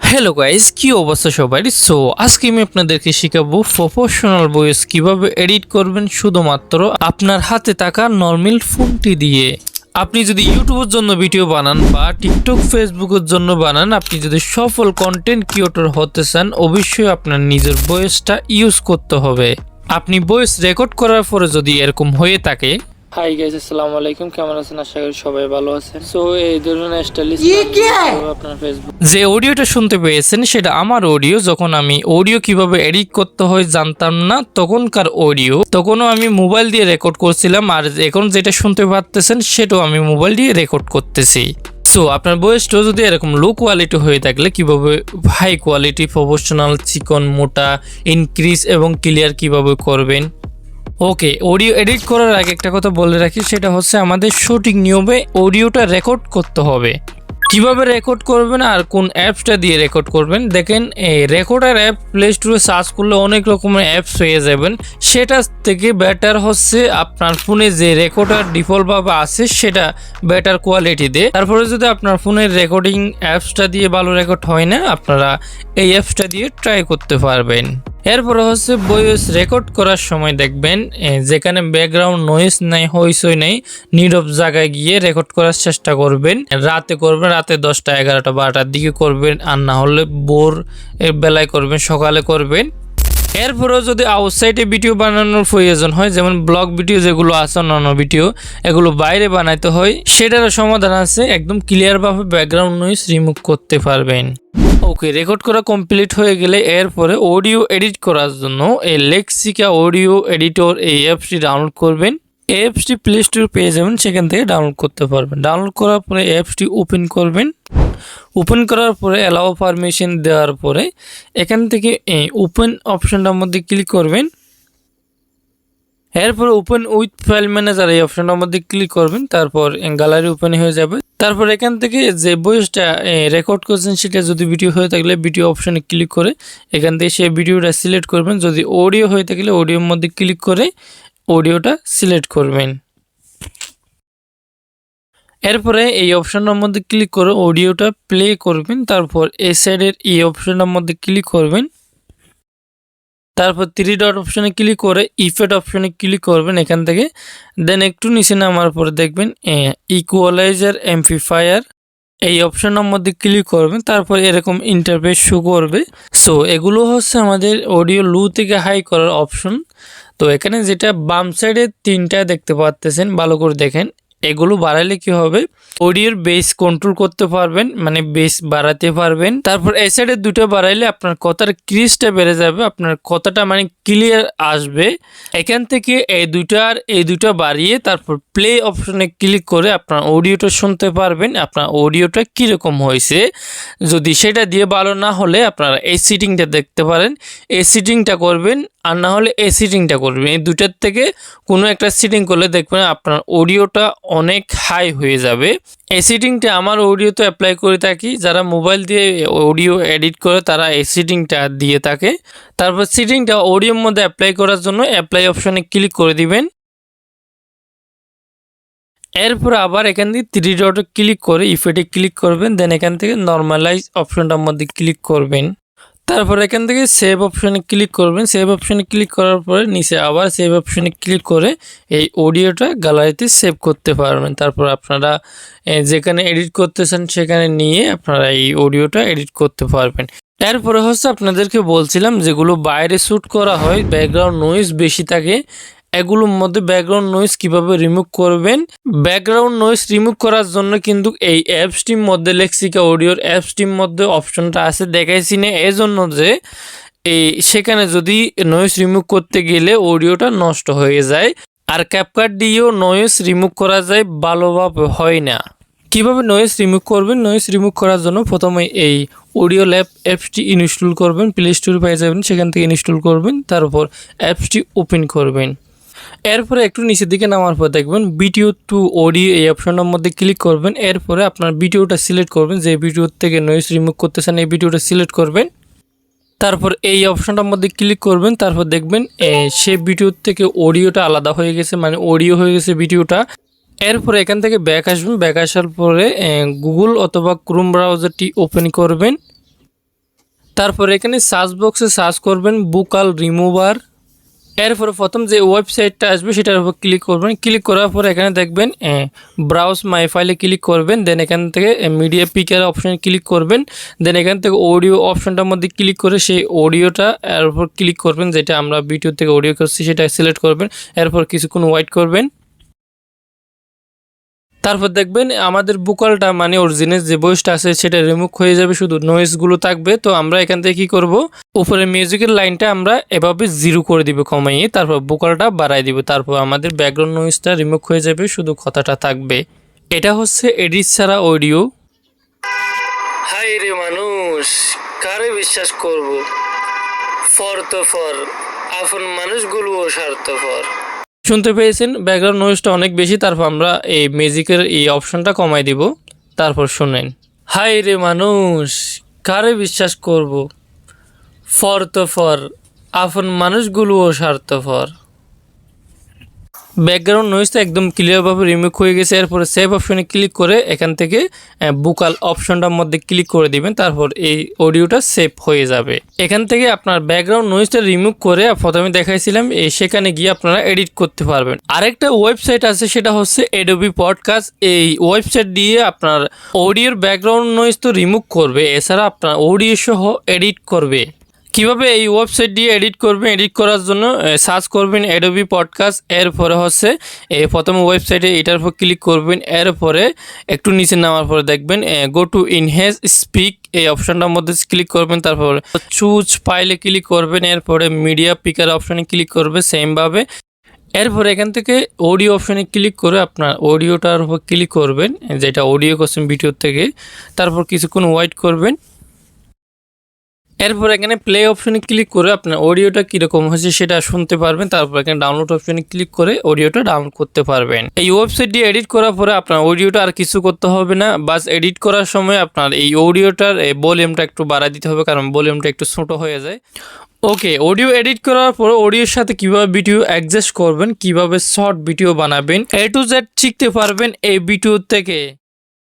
Hello guys কি অবস্থা সবার সো আজকে আমি আপনাদেরকে শেখাবো প্রফেশনাল ভয়েস কীভাবে এডিট করবেন শুধুমাত্র আপনার হাতে থাকা নর্মাল ফোনটি দিয়ে। আপনি যদি ইউটিউবের জন্য ভিডিও বানান বা টিকটক ফেসবুকের জন্য বানান, আপনি যদি সফল কন্টেন্ট ক্রিয়েটর হতে চান, অবশ্যই আপনার নিজের ভয়েসটা ইউজ করতে হবে। আপনি ভয়েস রেকর্ড করার পরে যদি এরকম হয়ে থাকে হাই গাইস আসসালামু আলাইকুম। কেমন আছেন? আশা করি সবাই ভালো আছেন। সো এই ধরনের স্টাইলিশ আপনার ফেসবুক যে অডিওটা শুনতে পেয়েছেন সেটা আমার অডিও যখন আমি অডিও কীভাবে এডিট করতে হয় জানতাম না তখনকার অডিও তখনও আমি মোবাইল দিয়ে রেকর্ড করছিলাম আর এখন যেটা শুনতে পারতেছেন সেটাও আমি মোবাইল দিয়ে রেকর্ড করতেছি। সো আপনার বয়সটাও যদি এরকম লো কোয়ালিটি হয়ে থাকলে কীভাবে হাই কোয়ালিটি প্রফেশনাল চিকন মোটা ইনক্রিজ এবং ক্লিয়ার কীভাবে করবেন? ওকে অডিও এডিট করার আগে একটা কথা বলে রাখি, সেটা হচ্ছে আমাদের সঠিক নিয়মে অডিওটা রেকর্ড করতে হবে। কীভাবে রেকর্ড করবেন আর কোন অ্যাপসটা দিয়ে রেকর্ড করবেন? দেখেন, এই রেকর্ডার অ্যাপ প্লে স্টোরে সার্চ করলে অনেক রকমের অ্যাপস পেয়ে যাবেন। সেটা থেকে বেটার হচ্ছে আপনার ফোনে যে রেকর্ডার ডিফল্টভাবে আছে, সেটা বেটার কোয়ালিটিতে তারপরে যদি আপনার ফোনের রেকর্ডিং অ্যাপসটা দিয়ে ভালো রেকর্ড হয় না, আপনারা এই অ্যাপসটা দিয়ে ট্রাই করতে পারবেন। এরপরে হচ্ছে বয়স রেকর্ড করার সময় দেখবেন যেখানে ব্যাকগ্রাউন্ড নয়েস নাই হইসই নাই নীরব জায়গায় গিয়ে রেকর্ড করার চেষ্টা করবেন। রাতে করবেন, রাতে দশটা, এগারোটা, বারোটার দিকে করবেন, আর না হলে বোর বেলায় করবেন, সকালে করবেন। এরপরেও যদি আউটসাইডে ভিডিও বানানোর প্রয়োজন হয়, যেমন ব্লগ ভিডিও যেগুলো আছে, অন্যান্য ভিডিও এগুলো বাইরে বানাইতে হয়, সেটারও সমাধান আছে। একদম ক্লিয়ারভাবে ব্যাকগ্রাউন্ড নয়েস রিমুভ করতে পারবেন। ওকে রেকর্ড করা কমপ্লিট হয়ে গেলে এরপরে অডিও এডিট করার জন্য এই লেক্সিকা অডিও এডিটর এই অ্যাপসটি ডাউনলোড করবেন। অ্যাপসটি প্লে স্টোর পেয়ে যাবেন, সেখান থেকে ডাউনলোড করতে পারবেন। ডাউনলোড করার পরে অ্যাপসটি ওপেন করবেন। ওপেন করার পরে অ্যালাও পারমিশন দেওয়ার পরে এখান থেকে ওপেন অপশনটার মধ্যে ক্লিক করবেন। এরপর ওপেন উইথ ফাইল ম্যানেজার এই অপশনটার মধ্যে ক্লিক করবেন, তারপর গ্যালারি ওপেন হয়ে যাবে। তারপর এখান থেকে যে বয়সটা রেকর্ড করছেন, সেটা যদি ভিডিও হয়ে থাকলে ভিডিও অপশনে ক্লিক করে, এখান থেকে সেই ভিডিওটা সিলেক্ট করবেন। যদি অডিও হয়ে থাকলে অডিওর মধ্যে ক্লিক করে অডিওটা সিলেক্ট করবেন। এরপরে এই অপশনটার মধ্যে ক্লিক করে অডিওটা প্লে করবেন। তারপর এই সাইডের এই অপশনটার মধ্যে ক্লিক করবেন। তারপর থ্রি ডট অপশনে ক্লিক করে ইফেক্ট অপশনে ক্লিক করবেন এখান থেকে। দেন একটু নিচে নামার পরে দেখবেন ইকুয়ালাইজার এমপ্লিফায়ার এই অপশনের মধ্যে ক্লিক করবেন তারপর এরকম ইন্টারফেস শো করবে। সো এগুলো হচ্ছে আমাদের অডিও লু থেকে হাই করার অপশন তো এখানে যেটা বাম সাইডে তিনটা দেখতে পাচ্তেছেন ভালো করে দেখেন। এগুলো বাড়ালে কি হবে? অডিওর বেস কন্ট্রোল করতে পারবেন মানে বেস বাড়াতে পারবেন। তারপর এ সাইডে দুটো বাড়াইলে আপনার কথার ক্রিজটা বেড়ে যাবে, আপনার কথাটা মানে ক্লিয়ার আসবে। এখান থেকে এই দুটো আর এই দুটো বাড়িয়ে তারপর প্লে অপশনে ক্লিক করে আপনার অডিওটা শুনতে পারবেন, আপনার অডিওটা কীরকম হয়েছে। যদি সেটা দিয়ে ভালো না হলে আপনারা এই সিটিংটা দেখতে পারেন। এই সিটিংটা করবেন আর না হলে এই সিটিংটা করবেন। এই দুটার থেকে কোনো একটা সিটিং করলে দেখবেন আপনার অডিওটা অনেক হাই হয়ে যাবে। এই সিটিংটা আমার অডিওতে অ্যাপ্লাই করে থাকি। যারা মোবাইল দিয়ে অডিও এডিট করে তারা এই সিটিংটা দিয়ে থাকে। তারপর সিটিংটা অডিওর মধ্যে অ্যাপ্লাই করার জন্য অ্যাপ্লাই অপশনে ক্লিক করে দিবেন। এরপর আবার এখান থেকে থ্রি ডটে ক্লিক করে ইফেক্টে ক্লিক করবেন। দেন এখান থেকে নর্মালাইজ অপশনটার মধ্যে ক্লিক করবেন। তারপর এখান থেকে সেভ অপশানে ক্লিক করবেন। সেভ অপশানে ক্লিক করার পরে নিচে আবার সেভ অপশানে ক্লিক করে এই অডিওটা গ্যালারিতে সেভ করতে পারবেন। তারপর আপনারা যেখানে এডিট করতেছেন সেখানে নিয়ে আপনারা এই অডিওটা এডিট করতে পারবেন। এরপরে হচ্ছে আপনাদেরকে বলছিলাম যেগুলো বাইরে শ্যুট করা হয় ব্যাকগ্রাউন্ড নয়েজ বেশি থাকে এগুলোর মধ্যে ব্যাকগ্রাউন্ড নয়েজ কীভাবে রিমুভ করবেন? ব্যাকগ্রাউন্ড নয়েজ রিমুভ করার জন্য কিন্তু এই অ্যাপসটির মধ্যে লেক্সিকা অডিওর অ্যাপসটির মধ্যে অপশনটা আছে, দেখাইছি না। এই জন্য যে এই সেখানে যদি নয়েজ রিমুভ করতে গেলে অডিওটা নষ্ট হয়ে যায় আর ক্যাপকাট দিয়েও নয়েজ রিমুভ করা যায়, ভালোভাবে হয় না। কীভাবে নয়েজ রিমুভ করবেন? নয়েজ রিমুভ করার জন্য প্রথমে এই অডিও ল্যাব অ্যাপসটি ইনস্টল করবেন প্লে স্টোরে পেয়ে যাবেন, সেখান থেকে ইনস্টল করবেন, তারপর অ্যাপসটি ওপেন করবেন। এরপরে একটু নিচের দিকে নামার পর দেখবেন ভিডিও টু অডিও এই অপশনটার মধ্যে ক্লিক করবেন। এরপরে আপনার ভিডিওটা সিলেক্ট করবেন। যে ভিডিওর থেকে নয়েজ রিমুভ করতে চান এই ভিডিওটা সিলেক্ট করবেন। তারপর এই অপশনটার মধ্যে ক্লিক করবেন। তারপর দেখবেন সে ভিডিওর থেকে অডিওটা আলাদা হয়ে গেছে মানে অডিও হয়ে গেছে ভিডিওটা এরপরে এখান থেকে ব্যাক আসবেন। ব্যাক আসার পরে গুগল অথবা ক্রোম ব্রাউজারটি ওপেন করবেন। তারপর এখানে সার্চ বক্সে সার্চ করবেন বুকাল রিমুভার এরপরে প্রথম যে ওয়েবসাইটটা আসবে, সেটার উপর ক্লিক করবেন। ক্লিক করার পর এখানে দেখবেন ব্রাউজ মাই ফাইলে ক্লিক করবেন দেন এখান থেকে মিডিয়া পিকার অপশানে ক্লিক করবেন। দেন এখান থেকে অডিও অপশানটার মধ্যে ক্লিক করে সেই অডিওটা এর উপর ক্লিক করবেন, যেটা আমরা ভিডিও থেকে অডিও করছি, সেটা সিলেক্ট করবেন। এরপর কিছুক্ষণ ওয়াইট করবেন। তারপর দেখবেন আমাদের বুকালটা মানে অরিজিনাল যে বয়সটা আছে, সেটা রিমুভ হয়ে যাবে, শুধু নয়েজগুলো থাকবে। তো আমরা এখান থেকে কি করব? উপরে মিউজিকের লাইনটা আমরা এভাবে জিরো করে দিব কমাইয়ে, তারপর বুকালটা বাড়াই দিব। তারপর আমাদের ব্যাকগ্রাউন্ড নয়েজটা রিমুভ হয়ে যাবে, শুধু কথাটা থাকবে। এটা হচ্ছে এডিট ছাড়া অডিও হাই রে মানুষ, কারে বিশ্বাস করব? ফর তো ফর, আপন মানুষগুলোও স্বার্থপর। শুনতে পেয়েছেন ব্যাকগ্রাউন্ড নয়েজটা অনেক বেশি, তারপর আমরা এই মিউজিকের এই অপশনটা কমাই দিব। তারপর শুনেন। হাই রে মানুষ, কারে বিশ্বাস করব? ফর তো ফর, আপন মানুষগুলোও স্বার্থপর। ব্যাকগ্রাউন্ড নয়েজটা একদম ক্লিয়ারভাবে রিমুভ হয়ে গেছে। এরপরে সেভ অপশনে ক্লিক করে এখান থেকে বুকাল অপশনটার মধ্যে ক্লিক করে দিবেন, তারপর এই অডিওটা সেভ হয়ে যাবে। এখান থেকে আপনার ব্যাকগ্রাউন্ড নয়েজটা রিমুভ করে প্রথমে দেখাইছিলাম সেখানে গিয়ে আপনারা এডিট করতে পারবেন। আরেকটা ওয়েবসাইট আছে, সেটা হচ্ছে এডোবি পডকাস্ট এই ওয়েবসাইট দিয়ে আপনার অডিওর ব্যাকগ্রাউন্ড নয়েজ তো রিমুভ করবে, এছাড়া আপনার অডিও সহ এডিট করবে। কীভাবে এই ওয়েবসাইট দিয়ে এডিট করবেন এডিট করার জন্য সার্চ করবেন অ্যাডোবি পডকাস্ট এরপরে হচ্ছে প্রথম ওয়েবসাইটে এটার উপর ক্লিক করবেন, এরপরে একটু নিচে নামার পরে দেখবেন গো টু ইনহেজ স্পিক এই অপশনটার মধ্যে ক্লিক করবেন, তারপর চুজ ফাইলে ক্লিক করবেন, এরপরে মিডিয়া পিকার অপশানে ক্লিক করবে সেমভাবে এরপরে এখান থেকে অডিও অপশানে ক্লিক করে আপনার অডিওটার উপর ক্লিক করবেন, যেটা অডিও করছেন ভিডিও থেকে। তারপর কিছুক্ষণ ওয়েট করবেন। এরপর এখানে প্লে অপশনে ক্লিক করে আপনার অডিওটা কীরকম হয়েছে সেটা শুনতে পারবেন। তারপর এখানে ডাউনলোড অপশনে ক্লিক করে অডিওটা ডাউনলোড করতে পারবেন। এই ওয়েবসাইট দিয়ে এডিট করার পরে আপনার অডিওটা আর কিছু করতে হবে না। বাস এডিট করার সময় আপনার এই অডিওটার এই ভলিউমটা একটু বাড়ায় দিতে হবে, কারণ ভলিউমটা একটু ছোটো হয়ে যায়। ওকে অডিও এডিট করার পর অডিওর সাথে কীভাবে ভিডিও অ্যাডজাস্ট করবেন, কীভাবে শর্ট ভিডিও বানাবেন এ টু জেড শিখতে পারবেন এই ভিডিও থেকে।